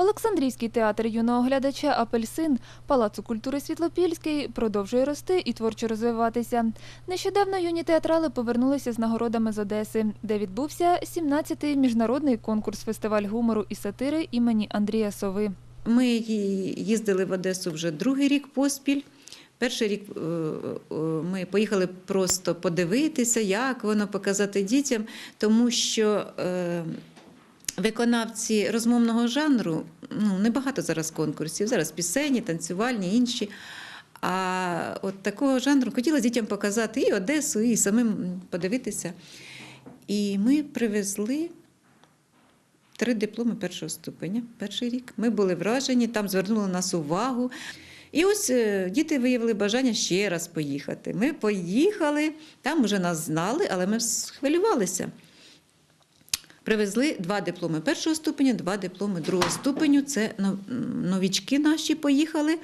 Олександрійський театр юного глядача Апельсин Палацу культури Світлопільський продовжує рости і творчо розвиватися. Нещодавно юні театрали повернулися з нагородами з Одеси, де відбувся 17-й міжнародний конкурс фестиваль гумору і сатири імені Андрія Сови. Ми їздили в Одесу вже другий рік поспіль. Перший рік е, е, ми поїхали просто подивитися, як воно показати дітям, тому що е, виконавці розмовного жанру ну, небагато зараз конкурсів. Зараз пісенні, танцювальні, інші. А от такого жанру хотіла дітям показати і Одесу, і самим подивитися. І ми привезли три дипломи першого ступеня. Перший рік. Ми були вражені, там звернули нас увагу. І ось е, діти виявили бажання ще раз поїхати. Ми поїхали, там вже нас знали, але ми схвилювалися. Привезли два дипломи першого ступеня, два дипломи другого ступеню. Це новічки наші поїхали.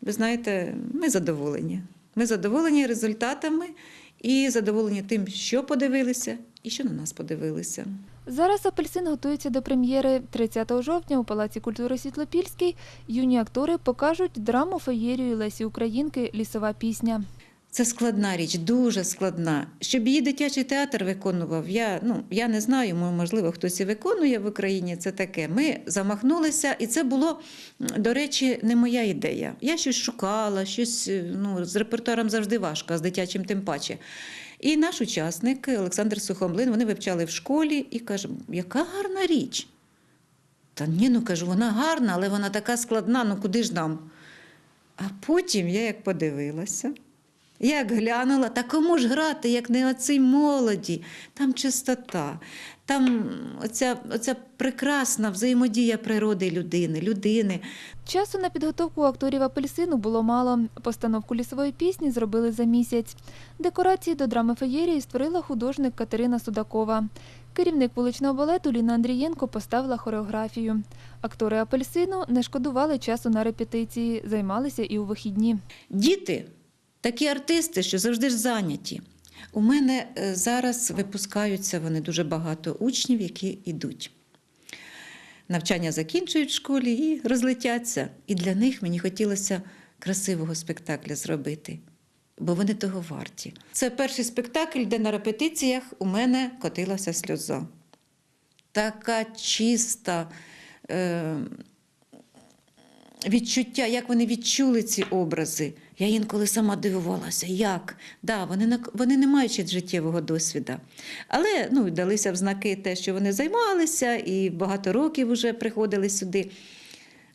Ви знаєте, ми задоволені. Ми задоволені результатами і задоволені тим, що подивилися, і що на нас подивилися. Зараз Апельсин готується до прем'єри 30 жовтня у Палаці культури Світлопільський. Юні актори покажуть драму феєрію Лесі Українки Лісова пісня. Це складна річ, дуже складна. Щоб її дитячий театр виконував, я, ну, я не знаю, можливо, хтось і виконує в Україні це таке. Ми замахнулися, і це було, до речі, не моя ідея. Я щось шукала, щось е, ну, з репертуаром завжди важко, а з дитячим тим паче. І наш учасник Олександр Сухомлин, вони вивчали в школі і каже, яка гарна річ. Та ні, ну кажу, вона гарна, але вона така складна, ну куди ж нам? А потім я як подивилася, як глянула, та кому ж грати, як не оцій молоді? Там чистота, там оця, оця прекрасна взаємодія природи і людини, людини. Часу на підготовку акторів апельсину було мало. Постановку лісової пісні зробили за місяць. Декорації до драми феєрії створила художник Катерина Судакова. Керівник вуличного балету Ліна Андрієнко поставила хореографію. Актори апельсину не шкодували часу на репетиції, займалися і у вихідні. Діти такі артисти, що завжди ж зайняті. У мене е, зараз випускаються вони дуже багато учнів, які йдуть. Навчання закінчують в школі і розлетяться. І для них мені хотілося красивого спектакля зробити, бо вони того варті. Це перший спектакль, де на репетиціях у мене котилася сльоза. Така чиста. Відчуття, як вони відчули ці образи. Я інколи сама дивувалася, як. Да, вони, вони не мають життєвого досвіду. Але ну, далися в знаки те, що вони займалися, і багато років вже приходили сюди.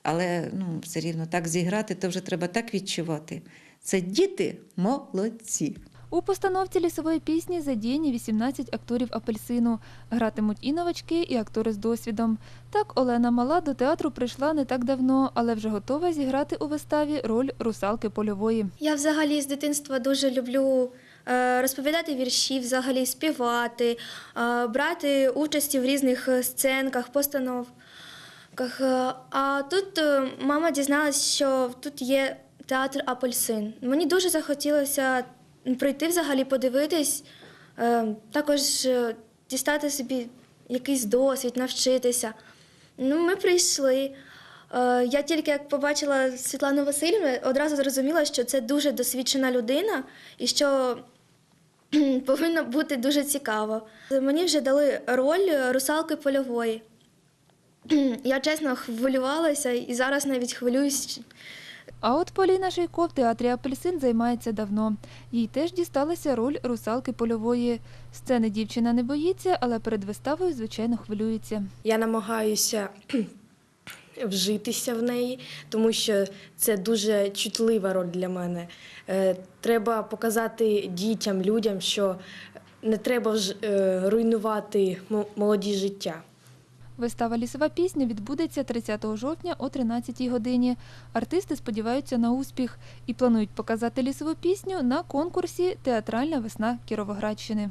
Але ну, все рівно так зіграти, то вже треба так відчувати. Це діти молодці. У постановці лісової пісні задіяні 18 акторів апельсину. Гратимуть і новачки, і актори з досвідом. Так Олена Мала до театру прийшла не так давно, але вже готова зіграти у виставі роль русалки польової. Я взагалі з дитинства дуже люблю е, розповідати вірші, взагалі співати, е, брати участь в різних сценках, постановках. Е, А тут мама дізналась, що тут є театр Апельсин. Мені дуже захотілося прийти взагалі подивитись, е, також е, дістати собі якийсь досвід, навчитися. Ну, ми прийшли. Е, Я тільки як побачила Світлану Васильівну, одразу зрозуміла, що це дуже досвідчена людина і що повинно бути дуже цікаво. Мені вже дали роль русалки польової. Я чесно хвилювалася і зараз навіть хвилююсь. А от Поліна Шийко в театрі Апельсин займається давно. Їй теж дісталася роль русалки польової. Сцени дівчина не боїться, але перед виставою, звичайно, хвилюється. Я намагаюся вжитися в неї, тому що це дуже чутлива роль для мене. Е, Треба показати дітям, людям, що не треба е, руйнувати мо- молоді життя. Вистава Лісова пісня відбудеться 30 жовтня о 13 годині. Артисти сподіваються на успіх і планують показати лісову пісню на конкурсі Театральна весна Кіровоградщини.